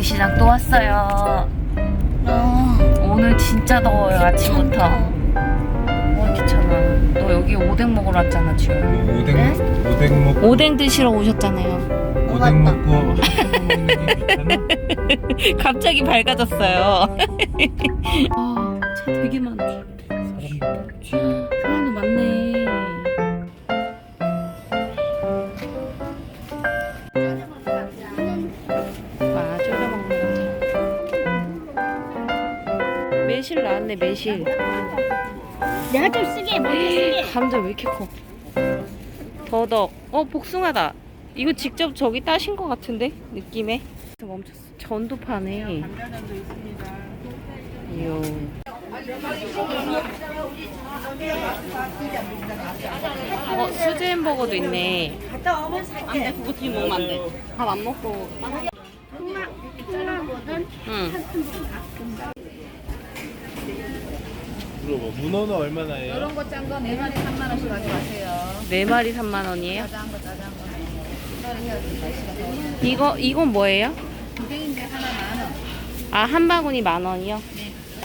재래시장 또 왔어요. 오늘 진짜 더워요 아침부터. 어 귀찮아. 너 여기 오뎅 먹으러 왔잖아 지금. 오뎅 네? 오뎅 먹고 오뎅 드시러 오셨잖아요. 오뎅 먹고 먹는 게? 갑자기 밝아졌어요. 아, 차 되게 많아. 사람도 많네. 매실 나왔네, 매실. 내가 좀 쓰게 먼저 쓰게 감자 왜 이렇게 커? 더덕. 어, 복숭아다. 이거 직접 저기 따신 것 같은데? 느낌에? 멈췄어. 전도 파네. 이요. 어, 수제 햄버거도 있네. 안 돼, 그거 뒤 먹으면 안 돼. 밥 안 먹고. 콩나거든 응. 물어봐 문어는 얼마나 해요? 이런 거 짠 거 네 마리 3만 원씩 가져가세요. 네 마리 3만 원이에요? 짜장 거 짜장 거. 이거는 해야지 날씨가 더워. 이거, 이건 뭐예요? 두 개인데 하나 만 원. 아, 한 바구니 만 원이요?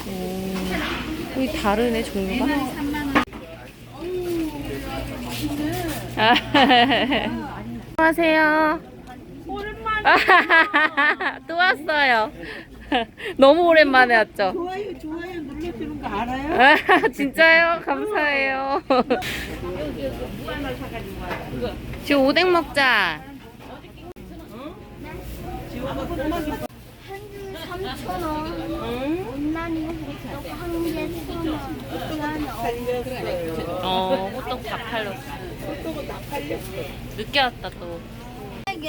오, 여기 다르네, 종류가. 3만 원. 안녕하세요. 오랜만에. 또 왔어요. 너무 오랜만에 왔죠? 좋아요, 좋아요 거 알아요? 진짜요? 감사해요. 지금 오뎅 먹자. 한줄 3,000원 온난이 호떡 한개 1,000원 미안해 어, 호떡 다 팔렸어. 늦게 왔다 또.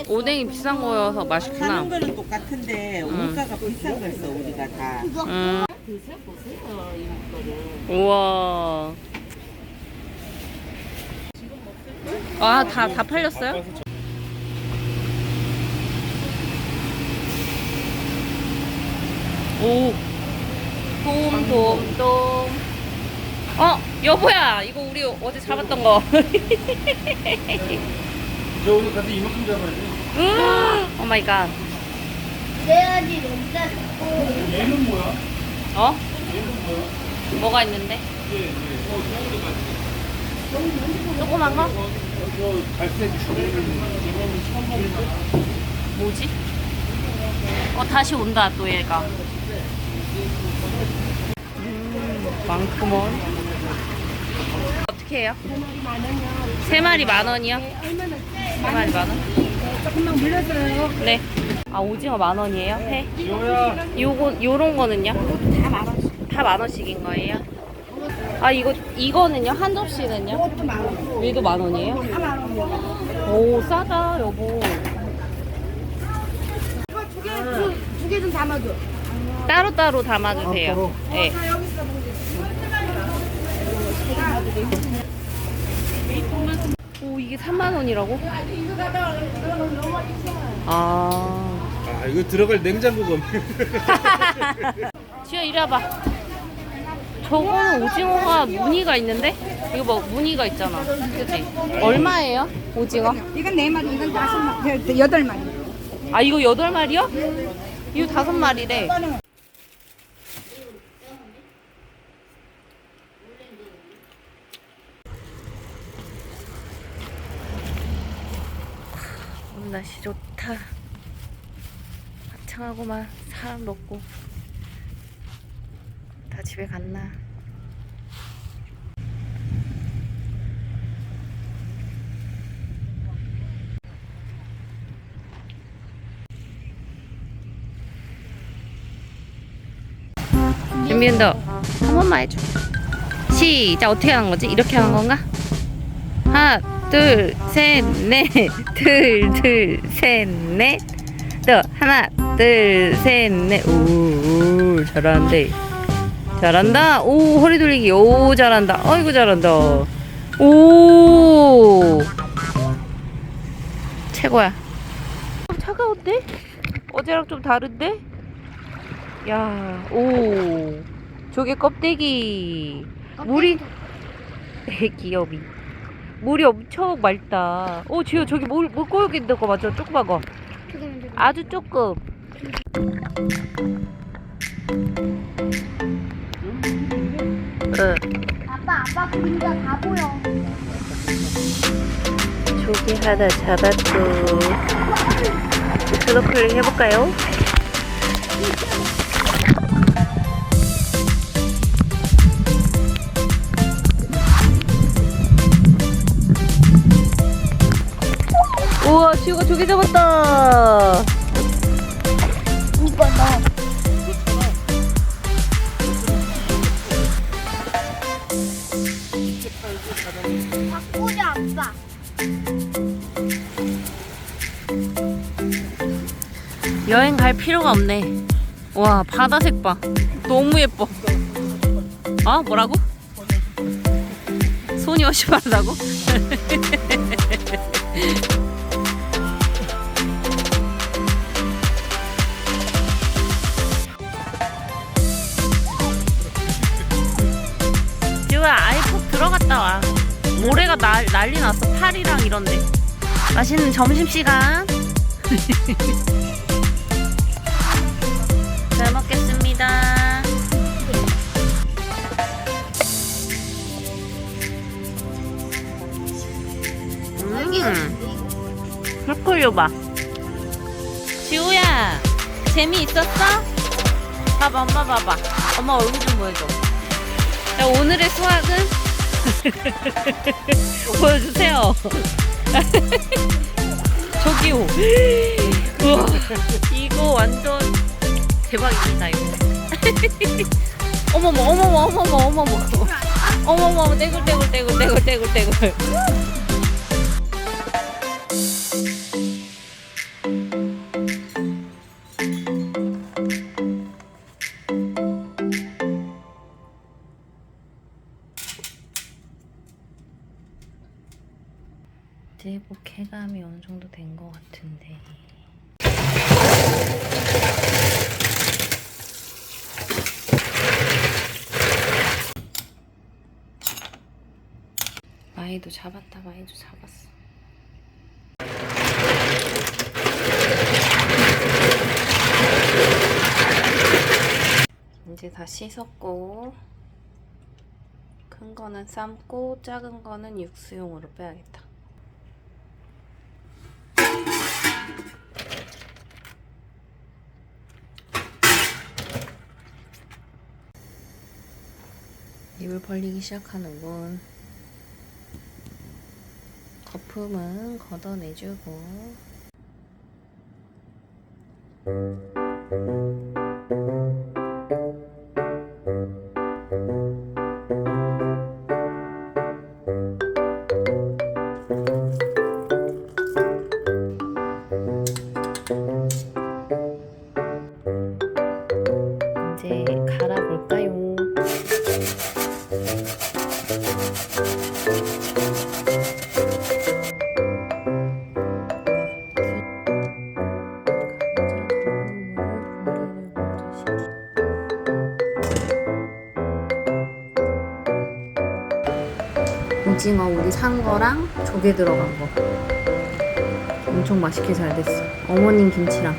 오뎅이 비싼 거여서 맛있구나. 거는 똑같은데 원가가 비싼 걸 써 우리가 다. 음. 우와. 아, 다, 다 팔렸어요? 오. 돔, 돔, 돔. 어, 여보야. 이거 우리 어제 잡았던 거. 저 오늘 가서 이만큼 잡아야지 오 마이 갓. 그래야지 여기다 잡고 얘는 뭐야? 어? 뭐가 있는데? 조그만 거? 뭐지? 어 다시 온다 또 얘가. 음, 많구먼. 어떻게 해요? 세 마리 만 원이요? 세 마리 만 원? 조금만 물려줘요. 네. 아 오징어 만 원이에요? 회? 요거 요런 거는요? 다만 원씩. 다 만 원씩인 거예요? 아 이거 이거는요? 한 접시는요? 그것도 만 원. 얘도 만 원이에요? 다만 원이요. 오 싸다 여보. 이거 두 개, 두 개 좀 담아줘. 따로 따로 담아주세요. 아? 네. 여기 있어. 오 이게 3만 원이라고? 아. 아 이거 들어갈 냉장고가 없네 지효 이리 와봐. 저거는 오징어가 무늬가 있는데? 이거 뭐 무늬가 있잖아. 그치? 얼마예요? 오징어? 이건 네 마리, 이건 다섯 마리, 여덟 마리. 아 이거 여덟 마리요? 이거 다섯 마리래. 날씨 좋다. 화창하고만 사람도 없고. 다 집에 갔나? 윤민도 한 번만 해줘. 시작 어떻게 하는 거지? 이렇게 하는 건가? 하나, 둘, 셋, 넷, 둘, 둘, 셋, 넷. 또 하나, 둘, 셋, 넷. 오, 오 잘하는데. 잘한다. 오, 허리 돌리기. 오, 잘한다. 어이구 잘한다. 오, 최고야. 어, 차가운데? 어제랑 좀 다른데? 야, 오, 저게 껍데기. 물이 귀여비. 물이 엄청 맑다. 오, 지효 저기 물, 물 꼬여있는 거 맞죠? 조그만 거. 아주 조금. 응. 아빠 아빠 그림자 다 보여. 조개 하나 잡았고 스노클링 해볼까요? 우와 지우가 조개 잡았다 오빠 아빠. 여행 갈 필요가 없네 와 바다색 봐 너무 예뻐 아 뭐라고? 손이 훨씬 빠르다고? 모래가 날, 난리 났어 팔이랑 이런데 맛있는 점심시간 잘 먹겠습니다. 음, 헐콜요 봐. 지우야, 재미있었어? 봐봐, 엄마 봐봐. 엄마 얼굴 좀 보여줘. 자, 오늘의 수학은? 보여주세요. 저기요. 우와, 이거 완전 대박입니다 이거. 어머머 어머머 어머머 어머머 어머머 떼굴떼굴 떼굴 떼굴 떼굴 떼굴. 잡았다 마이도 잡았어. 이제 다 씻었고 큰 거는 삶고 작은 거는 육수용으로 빼야겠다. 입을 벌리기 시작하는군 거품은 걷어내주고 산 거랑 조개 들어간 거. 엄청 맛있게 잘 됐어. 어머님 김치랑.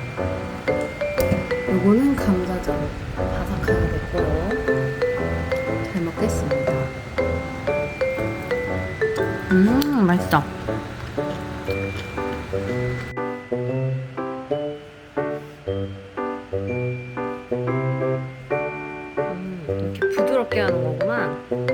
요거는 감자전. 바삭하게 됐고. 잘 먹겠습니다. 음 맛있다. 음, 이렇게 부드럽게 하는 거구만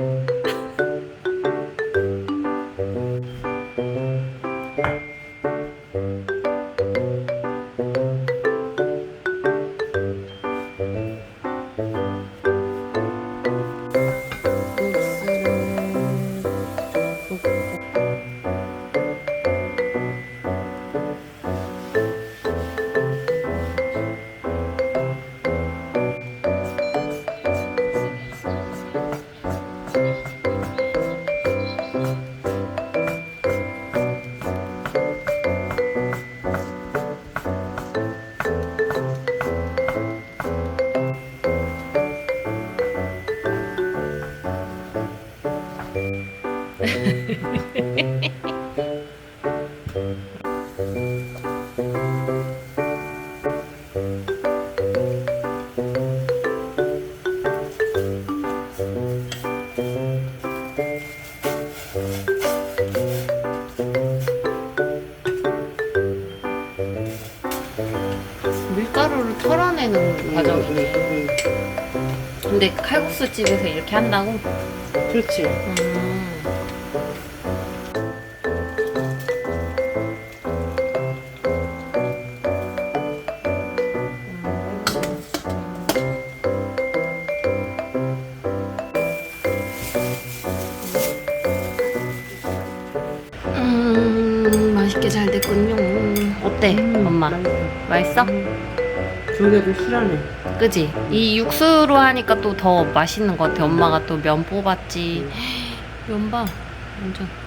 끓여내는 과정이네. 근데 칼국수 집에서 이렇게 한다고? 그렇지. 음. 음, 맛있게 잘 됐군요. 어때, 엄마? 맛있어? 조개도 실하네. 그지? 이 육수로 하니까 또 더 맛있는 것 같아. 엄마가 또 면 뽑았지. 면 봐. 완전.